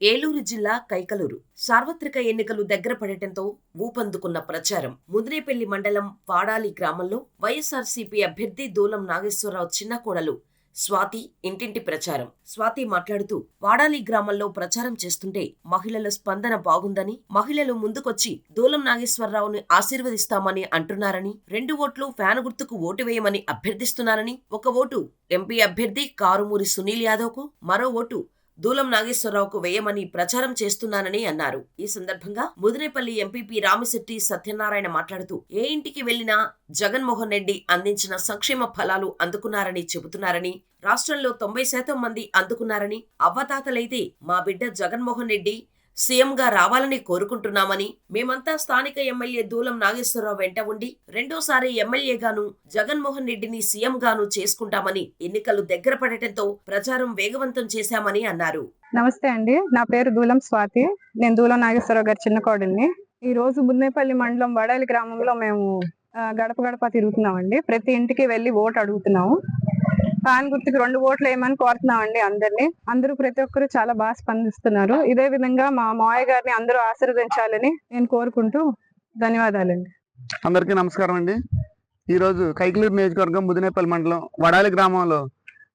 ఏలూరు జిల్లా కైకలూరు. సార్వత్రిక ఎన్నికలు దగ్గర పడటంతో ఊపందుకున్న ప్రచారం ముదినేపల్లి మండలం వాడాలి గ్రామంలో వైఎస్ఆర్సీపీ అభ్యర్థి దూలం నాగేశ్వరరావు చిన్న కోడలు స్వాతి ఇంటింటి ప్రచారం. స్వాతి మాట్లాడుతూ వాడాలి గ్రామంలో ప్రచారం చేస్తుంటే మహిళల స్పందన బాగుందని మహిళలు ముందుకొచ్చి దూలం నాగేశ్వరరావుని ఆశీర్వదిస్తామని అంటున్నారని రెండు ఓట్లు ఫ్యాన్ గుర్తుకు ఓటు వేయమని అభ్యర్థిస్తున్నారని ఒక ఓటు ఎంపీ అభ్యర్థి కారుమూరి సునీల్ యాదవ్కు మరో ఓటు దూలం నాగేశ్వరరావుకు వేయమని ప్రచారం చేస్తున్నానని అన్నారు. ఈ సందర్భంగా ముదినేపల్లి ఎంపీపీ రామిశెట్టి సత్యనారాయణ మాట్లాడుతూ ఏ ఇంటికి వెళ్ళినా జగన్మోహన్ రెడ్డి అందించిన సంక్షేమ ఫలాలు అందుకున్నారని చెబుతున్నారని రాష్ట్రంలో తొంభై శాతం మంది అందుకున్నారని అవ్వతాతలైతే మా బిడ్డ జగన్మోహన్ రెడ్డి సీఎంగా రావాలని కోరుకుంటున్నామని మేమంతా స్థానిక ఎమ్మెల్యే దూలం నాగేశ్వరరావు వెంట ఉండి రెండోసారి ఎమ్మెల్యేగాను జగన్మోహన్ రెడ్డిని సీఎంగాను చేసుకుంటామని ఎన్నికలు దగ్గర పడటంతో ప్రచారం వేగవంతం చేశామని అన్నారు. నమస్తే అండి. నా పేరు దూలం స్వాతి. నేను దూలం నాగేశ్వరరావు గారి చిన్న కోడల్ని. ఈ రోజు మున్నేపల్లి మండలం వడాలి గ్రామంలో మేము ఆ, గడప గడప తిరుగుతున్నామండి. ప్రతి ఇంటికి వెళ్ళి ఓటు అడుగుతున్నాము. ఫ్యాన్ గుర్తుకి రెండు ఓట్లు వేయమని కోరుతున్నామండి అందరినీ. అందరూ ప్రతి ఒక్కరు చాలా బాగా స్పందిస్తున్నారు. ఇదే విధంగా మా మావయ్య గారిని అందరూ ఆశీర్వదించాలని నేను కోరుకుంటూ ధన్యవాదాలండి. అందరికీ నమస్కారం అండి. ఈరోజు కైకిలూరు నియోజకవర్గం ముదినేపల్లి మండలం వడాలి గ్రామంలో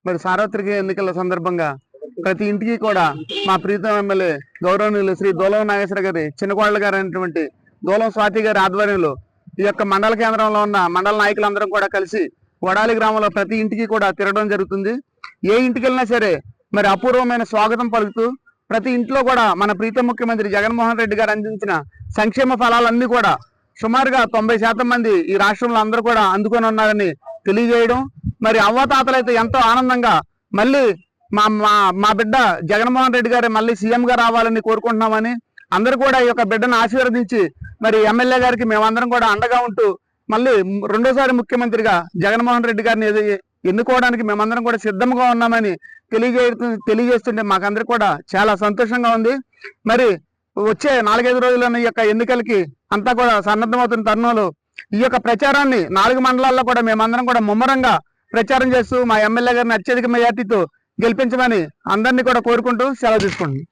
మరి సార్వత్రిక ఎన్నికల సందర్భంగా ప్రతి ఇంటికి కూడా మా ప్రీతం ఎమ్మెల్యే గౌరవనీయులు శ్రీ దూలం నాగేశ్వర గారి చిన్నకోళ్ళ గారు అయినటువంటి దూలం స్వాతి గారి ఆధ్వర్యంలో ఈ యొక్క మండల కేంద్రంలో ఉన్న మండల నాయకులందరం కూడా కలిసి వడాలి గ్రామంలో ప్రతి ఇంటికి కూడా తిరగడం జరుగుతుంది. ఏ ఇంటికి వెళ్ళినా సరే మరి అపూర్వమైన స్వాగతం పలుకుతూ ప్రతి ఇంట్లో కూడా మన ప్రీతి ముఖ్యమంత్రి జగన్మోహన్ రెడ్డి గారు అందించిన సంక్షేమ ఫలాలన్నీ కూడా సుమారుగా తొంభై శాతం మంది ఈ రాష్ట్రంలో అందరూ కూడా అందుకొని ఉన్నారని తెలియజేయడం. మరి అవ్వతాతలైతే ఎంతో ఆనందంగా మళ్ళీ మా మా మా బిడ్డ జగన్మోహన్ రెడ్డి గారు మళ్ళీ సీఎంగా రావాలని కోరుకుంటున్నామని అందరూ కూడా ఈ యొక్క బిడ్డను ఆశీర్వదించి మరి ఎమ్మెల్యే గారికి మేమందరం కూడా అండగా ఉంటూ మళ్ళీ రెండోసారి ముఖ్యమంత్రిగా జగన్మోహన్ రెడ్డి గారిని ఎన్నుకోవడానికి మేమందరం కూడా సిద్ధంగా ఉన్నామని తెలియజే తెలియజేస్తుంటే మాకందరికి కూడా చాలా సంతోషంగా ఉంది. మరి వచ్చే నాలుగైదు రోజుల్లోని ఈ యొక్క ఎన్నికలకి అంతా కూడా సన్నద్ధమవుతున్న తరుణంలో ఈ యొక్క ప్రచారాన్ని నాలుగు మండలాల్లో కూడా మేమందరం కూడా ముమ్మరంగా ప్రచారం చేస్తూ మా ఎమ్మెల్యే గారిని అత్యధిక మెజార్టీతో గెలిపించమని అందరినీ కూడా కోరుకుంటూ సెలవు తీసుకుంటున్నాం.